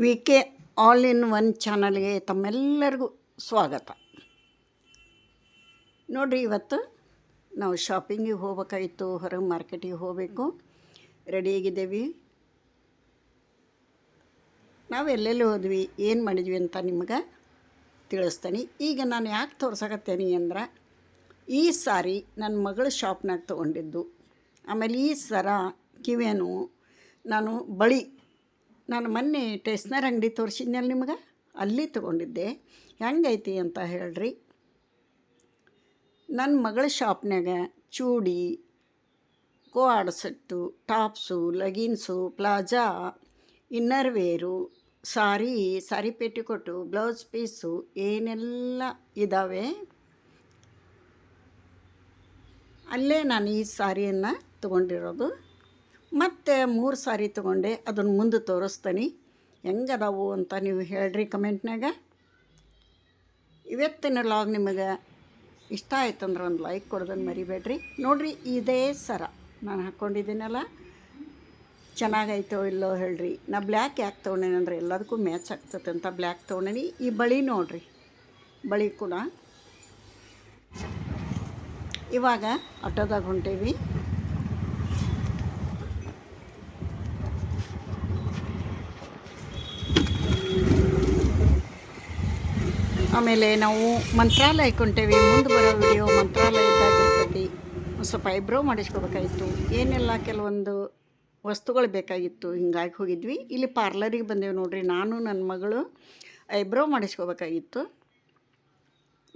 V K all in one ಚಾನಲ್ಗೆ ತಮ್ಮೆಲ್ಲರಿಗೂ ಸ್ವಾಗತ. ನೋಡಿರಿ, ಇವತ್ತು ನಾವು ಶಾಪಿಂಗಿಗೆ ಹೋಗ್ಬೇಕಾಗಿತ್ತು ಹೊರಗೆ ಮಾರ್ಕೆಟಿಗೆ ಹೋಗಬೇಕು. ರೆಡಿಯಾಗಿದ್ದೇವೆ ನಾವು ಎಲ್ಲೆಲ್ಲಿ ಹೋದ್ವಿ, ಏನು ಮಾಡಿದ್ವಿ ಅಂತ ನಿಮ್ಗೆ ತಿಳಿಸ್ತೀನಿ. ಈಗ ನಾನು ಯಾಕೆ ತೋರ್ಸಕತ್ತೇನೆ ಅಂದ್ರೆ, ಈ ಸಾರಿ ನನ್ನ ಮಗಳ ಶಾಪ್ನಾಗ ತೊಗೊಂಡಿದ್ದು. ಆಮೇಲೆ ಈ ಸರ ಕಿವೇನು ನಾನು ಬಳಿ ನಾನು ಮೊನ್ನೆ ಟೇಸ್ನರ್ ಅಂಗಡಿ ತೋರಿಸಿದ್ನಲ್ಲ ನಿಮ್ಗೆ? ಅಲ್ಲಿ ತೊಗೊಂಡಿದ್ದೆ. ಹೆಂಗೈತಿ ಅಂತ ಹೇಳ್ರಿ. ನನ್ನ ಮಗಳ ಶಾಪ್ನಾಗ chudi co-ord set, tops, leggings, palazzo, inner wear, sari sari petticoat blouse piece ಏನೆಲ್ಲ ಇದ್ದಾವೆ ಅಲ್ಲೇ ನಾನು ಈ ಸಾರಿಯನ್ನು ತೊಗೊಂಡಿರೋದು. ಮತ್ತು ಮೂರು ಸಾರಿ ತೊಗೊಂಡೆ, ಅದನ್ನು ಮುಂದೆ ತೋರಿಸ್ತೀನಿ. ಹೆಂಗದಾವು ಅಂತ ನೀವು ಹೇಳ್ರಿ ಕಮೆಂಟ್ನಾಗ ಇವತ್ತಿನ ಲಾಗ್ ನಿಮಗೆ ಇಷ್ಟ ಆಯ್ತಂದ್ರೆ ಒಂದು ಲೈಕ್ ಕೊಡೋದನ್ನು ಮರಿಬೇಡ್ರಿ. ನೋಡಿರಿ ಇದೇ ಸರ ನಾನು ಹಾಕ್ಕೊಂಡಿದ್ದೀನಲ್ಲ ಚೆನ್ನಾಗೈತೋ ಇಲ್ಲೋ ಹೇಳ್ರಿ. ನಾ ಬ್ಲ್ಯಾಕ್ ಯಾಕೆ ತೊಗೊಂಡೇನೆ ಅಂದ್ರೆ ಎಲ್ಲದಕ್ಕೂ ಮ್ಯಾಚ್ ಆಗ್ತದೆ ಅಂತ ಬ್ಲ್ಯಾಕ್ ತೊಗೊಂಡೇನಿ. ಈ ಬಳಿ ನೋಡಿರಿ, ಬಳಿ ಕೂಡ. ಇವಾಗ ಆಟೋದಾಗ ಹೊಂಟೇವಿ. ಆಮೇಲೆ ನಾವು ಮಂತ್ರಾಲಯಕ್ಕೆ ಹೊಂಟೇವಿ. ಮುಂದೆ ಬರೋ ವಿಡಿಯೋ ಮಂತ್ರಾಲಯದಾಗಿರ್ತೈತಿ ಸ್ವಲ್ಪ ಐಬ್ರೋ ಮಾಡಿಸ್ಕೋಬೇಕಾಗಿತ್ತು. ಏನೆಲ್ಲ ಕೆಲವೊಂದು ವಸ್ತುಗಳು ಬೇಕಾಗಿತ್ತು, ಹಿಂಗಾಗಿ ಹೋಗಿದ್ವಿ. ಇಲ್ಲಿ ಪಾರ್ಲರಿಗೆ ಬಂದೇವೆ ನೋಡ್ರಿ. ನಾನು ನನ್ನ ಮಗಳು ಐಬ್ರೋ ಮಾಡಿಸ್ಕೋಬೇಕಾಗಿತ್ತು.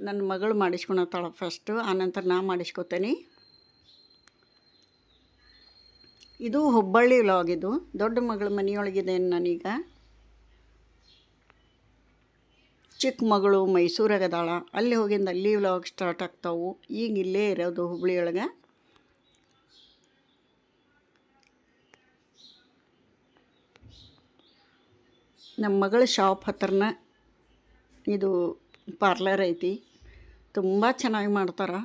ನನ್ನ ಮಗಳು ಮಾಡಿಸ್ಕೊಳತ್ತಾಳ ಫಸ್ಟು ಆನಂತರ ನಾ ಮಾಡಿಸ್ಕೊತೇನೆ. ಇದು ಹುಬ್ಬಳ್ಳಿ ವ್ಲಾಗ್ ಇದು. ದೊಡ್ಡ ಮಗಳ ಮನೆಯೊಳಗಿದೆ ನಾನೀಗ. ಚಿಕ್ಕ ಮಗಳು ಮೈಸೂರಾಗದಾಳ. ಅಲ್ಲಿ ಹೋಗಿಂದ ಅಲ್ಲಿ ವ್ಲಾಗ್ ಸ್ಟಾರ್ಟ್ ಆಗ್ತಾವು. ಈಗ ಇಲ್ಲೇ ಇರೋದು ಹುಬ್ಳಿಯೊಳಗೆ. ನಮ್ಮ ಮಗಳ ಶಾಪ್ ಹತ್ರನ ಇದು ಪಾರ್ಲರ್ ಐತಿ. ತುಂಬ ಚೆನ್ನಾಗಿ ಮಾಡ್ತಾರೆ.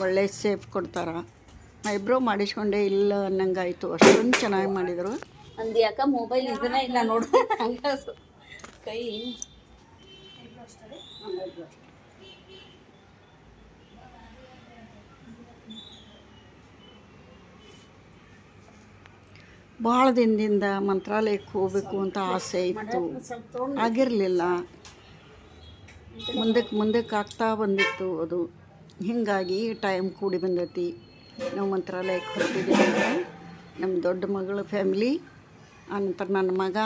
ಒಳ್ಳೆ ಸೇಫ್ ಕೊಡ್ತಾರೆ. ಐಬ್ರೋ ಮಾಡಿಸ್ಕೊಂಡೆ ಇಲ್ಲ ಅನ್ನಂಗಾಯಿತು. ಅಷ್ಟೊಂದು ಚೆನ್ನಾಗಿ ಮಾಡಿದರು. ಅಂದ್ ಯಾಕ ಮೊಬೈಲ್ ಇದನ್ನ ಇಲ್ಲ ನೋಡು. ಕೈ ಭಾಳ ದಿನದಿಂದ ಮಂತ್ರಾಲಯಕ್ಕೆ ಹೋಗಬೇಕು ಅಂತ ಆಸೆ ಇತ್ತು. ಆಗಿರಲಿಲ್ಲ. ಮುಂದಕ್ಕೆ ಮುಂದಕ್ಕೆ ಆಗ್ತಾ ಬಂದಿತ್ತು ಅದು. ಹೀಗಾಗಿ ಟೈಮ್ ಕೂಡಿ ಬಂದೈತಿ. ನಾವು ಮಂತ್ರಾಲಯಕ್ಕೆ ಹೊರಟಿದ್ದೀವಿ ನಮ್ಮ ದೊಡ್ಡ ಮಗಳ ಫ್ಯಾಮಿಲಿ ಆನಂತರ ನನ್ನ ಮಗ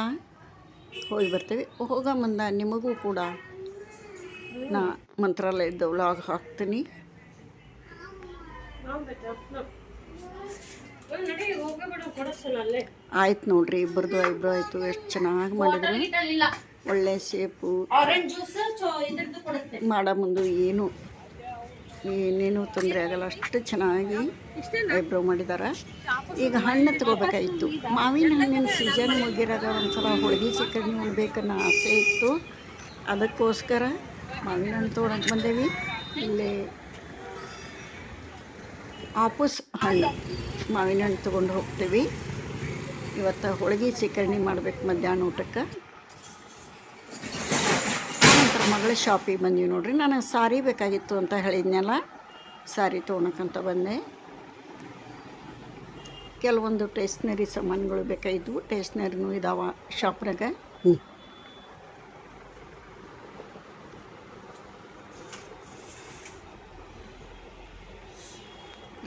ಹೋಗಿ ಬರ್ತೀವಿ. ಹೋಗೋ ಮುಂದೆ ನಿಮಗೂ ಕೂಡ ನಾ ಮಂತ್ರಾಲಯದ ವ್ಲಾಗ್ ಹಾಕ್ತೀನಿ. ಆಯ್ತು ನೋಡ್ರಿ ಇಬ್ಬರದು ಐಬ್ರೋ ಆಯಿತು. ಎಷ್ಟು ಚೆನ್ನಾಗಿ ಮಾಡಿದ್ರು. ಒಳ್ಳೆ ಶೇಪು ಮಾಡೋ ಮುಂದೆ ಏನು ಏನೇನು ತೊಂದರೆ ಆಗಲ್ಲ. ಅಷ್ಟು ಚೆನ್ನಾಗಿ ಐಬ್ರೋ ಮಾಡಿದ್ದಾರೆ. ಈಗ ಹಣ್ಣು ತಗೋಬೇಕಾಗಿತ್ತು. ಮಾವಿನ ಹಣ್ಣಿನ ಸೀಸನ್ ಮುಗಿರಾಗ ಒಂದ್ಸಲ ಹೋಳಿಗೆ ಚಿಕನ್ ಉಣ್ಬೇಕನ್ನೋ ಆಸೆ ಇತ್ತು. ಅದಕ್ಕೋಸ್ಕರ ಮಾವಿನ ಹಣ್ಣು ತೊಗೊಳಕ್ಕೆ ಬಂದೇವಿ. ಇಲ್ಲಿ ಆಪಸ್ ಹಣ್ಣು ಮಾವಿನ ಹಣ್ಣು ತೊಗೊಂಡು ಹೋಗ್ತೀವಿ. ಇವತ್ತು ಹೋಳಿಗೆ ಚಿಕರ್ಣಿ ಮಾಡ್ಬೇಕು ಮಧ್ಯಾಹ್ನ ಊಟಕ್ಕೆ. ಮಗಳ ಶಾಪಿಗೆ ಬಂದೀವಿ ನೋಡ್ರಿ. ನನಗೆ ಸಾರಿ ಬೇಕಾಗಿತ್ತು ಅಂತ ಹೇಳಿದ್ನಲ್ಲ ಸಾರಿ ತೊಗೊಳಕ್ಕಂತ ಬಂದೆ. ಕೆಲವೊಂದು ಟೇಸ್ನರಿ ಸಾಮಾನುಗಳು ಬೇಕಾಗಿದ್ವು. ಟೇಸ್ನರಿನೂ ಇದಾವ ಶಾಪ್ನಾಗ.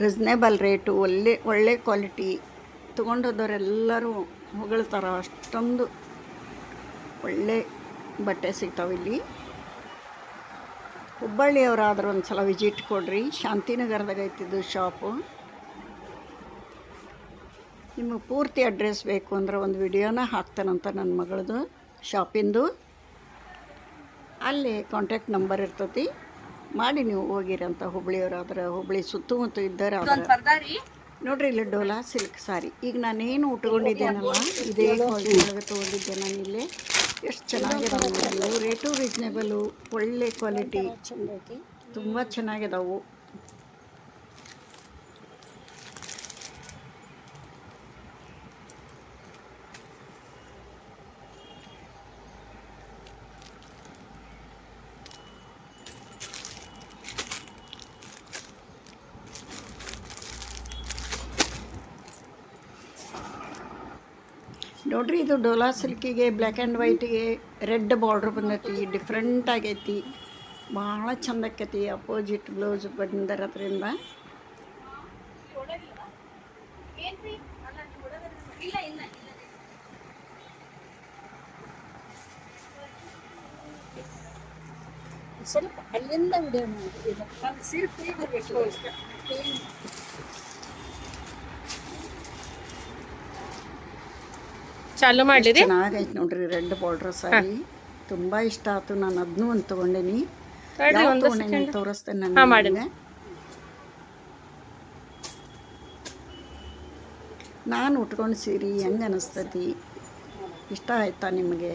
ರಿಸ್ನೇಬಲ್ ರೇಟು ಒಳ್ಳೆ ಒಳ್ಳೆ ಕ್ವಾಲಿಟಿ ತೊಗೊಂಡೋದವರೆಲ್ಲರೂ ಹೊಗಳ್ತಾರೆ. ಅಷ್ಟೊಂದು ಒಳ್ಳೆ ಬಟ್ಟೆ ಸಿಗ್ತಾವೆ ಇಲ್ಲಿ. ಹುಬ್ಬಳ್ಳಿಯವರಾದ್ರೆ ಒಂದು ಸಲ ವಿಸಿಟ್ ಕೊಡ್ರಿ. ಶಾಂತಿನಗರದಾಗ ಐತಿದ್ದು ಶಾಪು ನಿಮಗೆ ಪೂರ್ತಿ ಅಡ್ರೆಸ್ ಬೇಕು ಅಂದ್ರೆ ಒಂದು ವಿಡಿಯೋನ ಹಾಕ್ತಾನಂತ ನನ್ನ ಮಗಳದು ಶಾಪಿಂದು ಅಲ್ಲಿ ಕಾಂಟ್ಯಾಕ್ಟ್ ನಂಬರ್ ಇರ್ತತಿ. ಮಾಡಿ ನೀವು ಹೋಗಿರಂತ ಹುಬ್ಳಿಯವರಾದ್ರೆ ಹುಬ್ಳಿ ಸುತ್ತಮುತ್ತ ಇದ್ದಾರೆ ನೋಡ್ರಿ ಇಲ್ಲಿ ಡೋಲಾ ಸಿಲ್ಕ್ ಸಾರಿ ಈಗ ನಾನೇನು ಉಟ್ಕೊಂಡಿದ್ದೇನಲ್ಲ ಇದೇ ತೊಗೊಂಡಿದ್ದೆ ನಾನು ಇಲ್ಲಿ ಎಷ್ಟು ಚೆನ್ನಾಗಿದಾವೆ. ರೇಟು ರೀಸ್ನೇಬಲು ಒಳ್ಳೆ ಕ್ವಾಲಿಟಿ ತುಂಬ ಚೆನ್ನಾಗಿದಾವು. ನೋಡ್ರಿ, ಇದು ಡೋಲಾ ಸಿಲ್ಕಿಗೆ ಬ್ಲ್ಯಾಕ್ ಆ್ಯಂಡ್ ವೈಟಿಗೆ ರೆಡ್ ಬಾರ್ಡ್ರ್ ಬಂದೈತಿ ಡಿಫ್ರೆಂಟ್ ಆಗೈತಿ. ಭಾಳ ಚಂದ ಆಕೈತಿ ಅಪೋಸಿಟ್ ಬ್ಲೌಸ್ ಬಂದಿರೋದ್ರಿಂದ. ಸ್ವಲ್ಪ ಅಲ್ಲಿಂದ ವಿಡಿಯೋ ಮಾಡಿ ಒಂದು ಸೀರೆ ಫ್ರೀ ಬರಬೇಕು ಚಾಲು ಮಾಡಿ ಚೆನ್ನಾಗೈತೆ ನೋಡ್ರಿ ರೆಡ್ ಬಾರ್ಡ್ರ್ ಸಾರಿ. ತುಂಬಾ ಇಷ್ಟ ಆಯ್ತು ನಾನು ಅದನ್ನೂ ಒಂದು ತೊಗೊಂಡೇನಿ. ತೋರಿಸ್ತೇನೆ ನಾನು. ನಾನು ಉಟ್ಕೊಂಡು ಸೀರೆ ಹೆಂಗೆ ಅನಿಸ್ತತಿ? ಇಷ್ಟ ಆಯ್ತಾ ನಿಮಗೆ?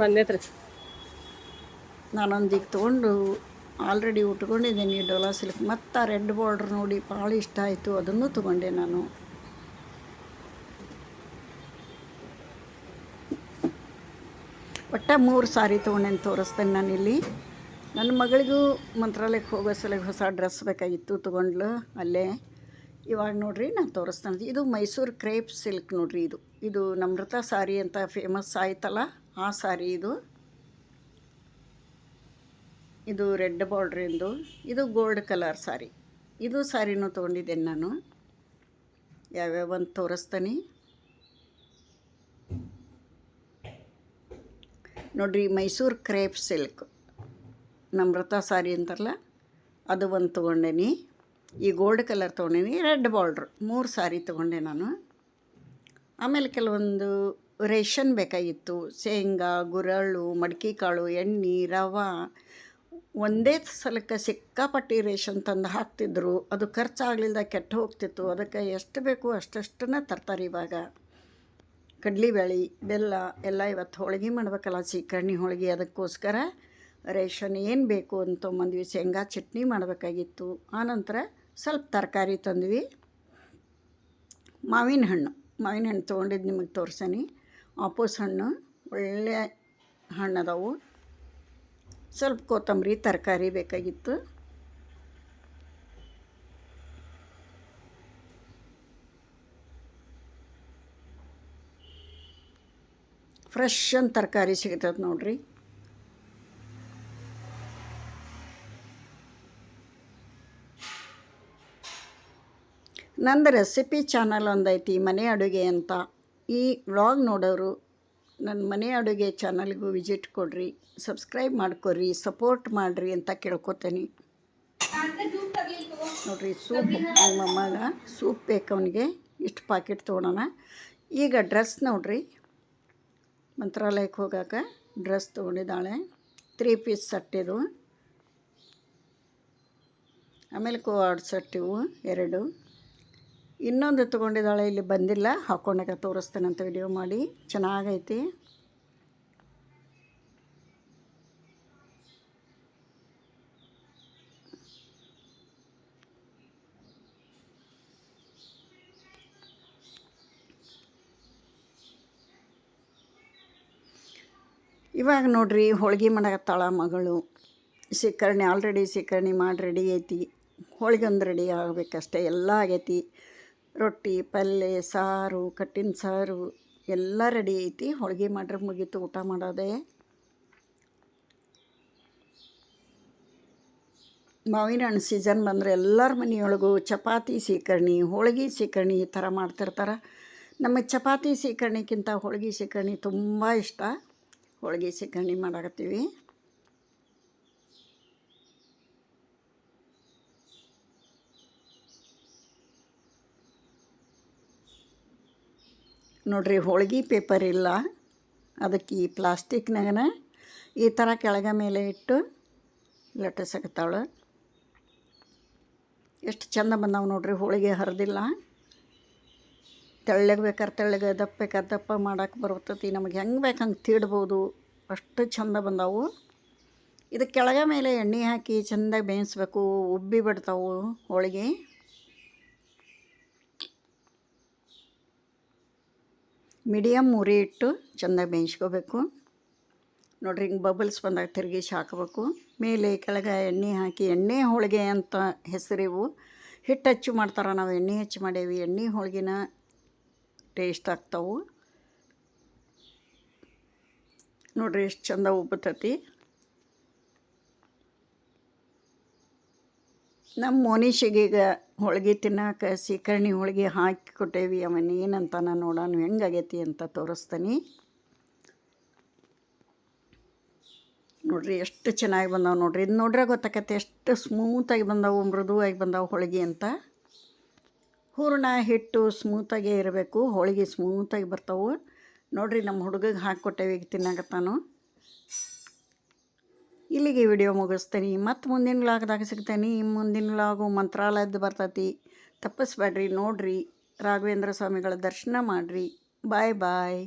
ಬಂದೈತ್ರಿ. ನಾನೊಂದಿಗೆ ತೊಗೊಂಡು ಆಲ್ರೆಡಿ ಉಟ್ಕೊಂಡಿದ್ದೀನಿ ಡೋಲಾ ಸಿಲ್ಕ್. ಮತ್ತು ಆ ರೆಡ್ ಬಾರ್ಡ್ರ್ ನೋಡಿ ಭಾಳ ಇಷ್ಟ ಆಯಿತು, ಅದನ್ನು ತೊಗೊಂಡೆ ನಾನು. ಒಟ್ಟ ಮೂರು ಸಾರಿ ತೊಗೊಂಡೇನು ತೋರಿಸ್ತೇನೆ ನಾನಿಲ್ಲಿ. ನನ್ನ ಮಗಳಿಗೂ ಮಂತ್ರಾಲಯಕ್ಕೆ ಹೋಗೋ ಸಲಕ್ಕೆ ಹೊಸ ಡ್ರೆಸ್ ಬೇಕಾಗಿತ್ತು, ತೊಗೊಂಡ್ಲು ಅಲ್ಲೇ. ಇವಾಗ ನೋಡ್ರಿ, ನಾನು ತೋರಿಸ್ತೇನೆ. ಇದು ಮೈಸೂರು ಕ್ರೇಪ್ ಸಿಲ್ಕ್ ನೋಡ್ರಿ ಇದು. ಇದು ನಮ್ರತಾ ಸಾರಿ ಅಂತ ಫೇಮಸ್ ಆಯ್ತಲ್ಲ, ಆ ಸಾರಿ ಇದು. ಇದು ರೆಡ್ ಬಾರ್ಡ್ರಿಂದು, ಇದು ಗೋಲ್ಡ್ ಕಲರ್ ಸಾರಿ. ಇದು ಸಾರಿನೂ ತೊಗೊಂಡಿದ್ದೇನೆ ನಾನು. ಯಾವ್ಯಾವ ಅಂತ ತೋರಿಸ್ತೀನಿ. ನೋಡ್ರಿ, ಮೈಸೂರು ಕ್ರೇಪ್ ಸಿಲ್ಕ್. ನಮ್ರತಾ ಸಾರಿ ಅಂತಾರಲ್ಲ, ಅದು ಒಂದು ತೊಗೊಂಡೇನಿ. ಈ ಗೋಲ್ಡ್ ಕಲರ್ ತೊಗೊಂಡೇನಿ, ರೆಡ್ ಬಾರ್ಡ್ರ್. ಮೂರು ಸಾರಿ ತೊಗೊಂಡೆ ನಾನು. ಆಮೇಲೆ ಕೆಲವೊಂದು ರೇಷನ್ ಬೇಕಾಗಿತ್ತು. ಶೇಂಗಾ, ಗುರಳು, ಮಡಿಕೆ ಕಾಳು, ಎಣ್ಣೆ, ರವೆ ಒಂದೇ ಸಲಕ್ಕೆ ಸಿಕ್ಕಾಪಟ್ಟಿ ರೇಷನ್ ತಂದು ಹಾಕ್ತಿದ್ರು. ಅದು ಖರ್ಚಾಗಲಿಲ್ಲ ಕೆಟ್ಟು ಹೋಗ್ತಿತ್ತು. ಅದಕ್ಕೆ ಎಷ್ಟು ಬೇಕು ಅಷ್ಟಷ್ಟನ್ನ ತರ್ತಾರೆ ಇವಾಗ. ಕಡ್ಲಿಬೇಳೆ ಬೆಲ್ಲ ಎಲ್ಲ ಇವತ್ತು ಹೋಳಿಗೆ ಮಾಡ್ಬೇಕಲ್ಲ ಸೀಕರ್ಣಿ ಹೋಳಿಗೆ. ಅದಕ್ಕೋಸ್ಕರ ರೇಷನ್ ಏನು ಬೇಕು ಅಂತ ಬಂದ್ವಿ ಶೇಂಗಾ ಚಟ್ನಿ ಮಾಡಬೇಕಾಗಿತ್ತು. ಆನಂತರ ಸ್ವಲ್ಪ ತರಕಾರಿ ತಂದ್ವಿ. ಮಾವಿನ ಹಣ್ಣು. ಮಾವಿನ ಹಣ್ಣು ತೊಗೊಂಡಿದ್ದು ನಿಮಗೆ ತೋರ್ಸೇನಿ. ಆಪೋಸ್ ಹಣ್ಣು. ಒಳ್ಳೆ ಹಣ್ಣು ಅದಾವು. ಸ್ವಲ್ಪ ಕೊತ್ತಂಬರಿ, ತರಕಾರಿ ಬೇಕಾಗಿತ್ತು. ಫ್ರೆಶ್ ಅಂತ ತರಕಾರಿ ಸಿಗ್ತದೆ ನೋಡ್ರಿ. ನಂದು ರೆಸಿಪಿ ಚಾನಲ್ ಒಂದೈತಿ, ಮನೆ ಅಡುಗೆ ಅಂತ. ಈ ವ್ಲಾಗ್ ನೋಡೋರು ನನ್ನ ಮನೆ ಅಡುಗೆ ಚಾನಲ್ಗೂ ವಿಸಿಟ್ ಕೊಡ್ರಿ, ಸಬ್ಸ್ಕ್ರೈಬ್ ಮಾಡ್ಕೊರಿ ಸಪೋರ್ಟ್ ಮಾಡಿರಿ ಅಂತ ಕೇಳ್ಕೊತೀನಿ. ನೋಡ್ರಿ, ಸೂಪ್, ನಮ್ಮ ಮಗ ಸೂಪ್ ಬೇಕು ಅವನಿಗೆ, ಇಷ್ಟು ಪಾಕೆಟ್ ತೊಗೊಳೋಣ. ಈಗ ಡ್ರೆಸ್ ನೋಡ್ರಿ, ಮಂತ್ರಾಲಯಕ್ಕೆ ಹೋಗಾಕ ಡ್ರೆಸ್ ತೊಗೊಂಡಿದ್ದಾಳೆ ತ್ರೀ ಪೀಸ್ ಸೆಟ್ ಇದು. ಆಮೇಲೆ ಕೋಆರ್ಡ್ ಸಟ್ಟಿವು ಎರಡು. ಇನ್ನೊಂದು ತೊಗೊಂಡಿದ್ದಾಳೆ, ಇಲ್ಲಿ ಬಂದಿಲ್ಲ. ಹಾಕೊಂಡಾಗ ತೋರಿಸ್ತೇನಂತ ವಿಡಿಯೋ ಮಾಡಿ. ಚೆನ್ನಾಗೈತಿ. ಇವಾಗ ನೋಡ್ರಿ, ಹೋಳ್ಗೆ ಮಾಡಕತ್ತಾಳ ಮಗಳು. ಸೀಕರ್ಣಿ ಆಲ್ರೆಡಿ ಸೀಕರ್ಣಿ ಮಾಡಿ ರೆಡಿ ಐತಿ. ಹೋಳಿಗೆ ಒಂದು ರೆಡಿ ಆಗಬೇಕಷ್ಟೆ, ಎಲ್ಲ ಆಗೈತಿ. ರೊಟ್ಟಿ ಪಲ್ಯ ಸಾರು, ಕಟ್ಟಿನ ಸಾರು ಎಲ್ಲ ರೆಡಿ ಐತಿ. ಹೋಳಿಗೆ ಮಾಡ್ರೆ ಮುಗೀತು, ಊಟ ಮಾಡೋದೇ. ಮಾವಿನ ಹಣ್ಣು ಸೀಸನ್ ಬಂದರೆ ಎಲ್ಲರ ಮನೆಯೊಳಗೂ ಚಪಾತಿ ಸೀಕರ್ಣಿ ಹೋಳಿಗೆ ಸೀಕರ್ಣಿ ಈ ಥರ ಮಾಡ್ತಿರ್ತಾರೆ. ನಮಗೆ ಚಪಾತಿ ಸೀಕರ್ಣಿಕ್ಕಿಂತ ಹೋಳಿಗೆ ಸೀಕರ್ಣಿ ತುಂಬ ಇಷ್ಟ. ಹೋಳಿಗೆ ಸೀಕರ್ಣಿ ಮಾಡಾಕತ್ತೀವಿ. ನೋಡ್ರಿ, ಹೋಳ್ಗೆ ಪೇಪರ್ ಇಲ್ಲ. ಅದಕ್ಕೆ ಈ ಪ್ಲಾಸ್ಟಿಕ್ನಾಗನ ಈ ಥರ ಕೆಳಗ ಮೇಲೆ ಇಟ್ಟು ಲಟ್ಟಿಸಕತ್ತಾಳು ಎಷ್ಟು ಚಂದ ಬಂದಾವೆ ನೋಡ್ರಿ, ಹೋಳಿಗೆ ಹರಿದಿಲ್ಲ. ತೆಳ್ಳಗೆ ಬೇಕಾದ್ರೆ ತೆಳ್ಳಗೆ, ದಪ್ಪ ಬೇಕಾದ ದಪ್ಪ ಮಾಡೋಕೆ ಬರ್ತತಿ. ನಮಗೆ ಹೆಂಗೆ ಬೇಕು ಹಂಗೆ ತೀಡ್ಬೋದು. ಅಷ್ಟು ಚಂದ ಬಂದಾವು. ಇದು ಕೆಳಗೆ ಮೇಲೆ ಎಣ್ಣೆ ಹಾಕಿ ಚೆಂದಾಗಿ ಬೇಯಿಸ್ಬೇಕು. ಉಬ್ಬಿ ಬಿಡ್ತಾವು ಹೋಳಿಗೆ. ಮೀಡಿಯಮ್ ಉರಿ ಇಟ್ಟು ಚೆನ್ನಾಗಿ ಬೇಯಿಸ್ಕೋಬೇಕು. ನೋಡ್ರಿ ಹಿಂಗೆ ಬಬಲ್ಸ್ ಬಂದಾಗ ತಿರುಗಿಸಿ ಹಾಕಬೇಕು ಮೇಲೆ ಕೆಳಗೆ ಎಣ್ಣೆ ಹಾಕಿ, ಎಣ್ಣೆ ಹೋಳಿಗೆ ಅಂತ ಹೆಸರಿವು ಹಿಟ್ಟು ಹೆಚ್ಚು ಮಾಡ್ತಾರೆ, ನಾವು ಎಣ್ಣೆ ಹೆಚ್ಚು ಮಾಡೇವಿ. ಎಣ್ಣೆ ಹೋಳಿಗೆನ ಟೇಸ್ಟ್ ಆಗ್ತಾವು. ನೋಡ್ರಿ ಎಷ್ಟು ಚಂದ ಉಬ್ಬತತಿ. ನಮ್ಮ ಮೋನಿಷಿಗೆ ಈಗ ಹೋಳ್ಗೆ ತಿನ್ನಕ್ಕೆ ಸೀಕರ್ಣಿ ಹೋಳ್ಗೆ ಹಾಕಿ ಕೊಟ್ಟೇವಿ ಅವನ್ ನಾನು ನೋಡೋಣ ಹೆಂಗಾಗೈತಿ ಅಂತ ತೋರಿಸ್ತೀನಿ. ನೋಡ್ರಿ ಎಷ್ಟು ಚೆನ್ನಾಗಿ ಬಂದಾವೆ ನೋಡ್ರಿ. ಇದು ನೋಡ್ರೆ ಗೊತ್ತಾಕತ್ತೆ ಎಷ್ಟು ಸ್ಮೂತಾಗಿ ಬಂದಾವು, ಮೃದುವಾಗಿ ಬಂದಾವು ಹೋಳಿಗೆ ಅಂತ. ಹೂರಣ ಹಿಟ್ಟು ಸ್ಮೂತಾಗೇ ಇರಬೇಕು, ಹೋಳಿಗೆ ಸ್ಮೂತಾಗಿ ಬರ್ತಾವೆ. ನೋಡ್ರಿ ನಮ್ಮ ಹುಡುಗಗೆ ಹಾಕಿಕೊಟ್ಟೇವಿ ಈಗ ತಿನ್ನಾಕತ್ತಾನು. ಇಲ್ಲಿಗೆ ವಿಡಿಯೋ ಮುಗಿಸ್ತೀನಿ. ಮತ್ತು ಮುಂದಿನ ಲಾಗ್ದಾಗ ಸಿಗ್ತೇನೆ. ಮುಂದಿನ ಲಾಗು ಮಂತ್ರಾಲಯದ್ದು ಬರ್ತೈತಿ. ತಪ್ಪಿಸ್ಬೇಡ್ರಿ, ನೋಡ್ರಿ. ರಾಘವೇಂದ್ರ ಸ್ವಾಮಿಗಳ ದರ್ಶನ ಮಾಡಿರಿ. ಬಾಯ್ ಬಾಯ್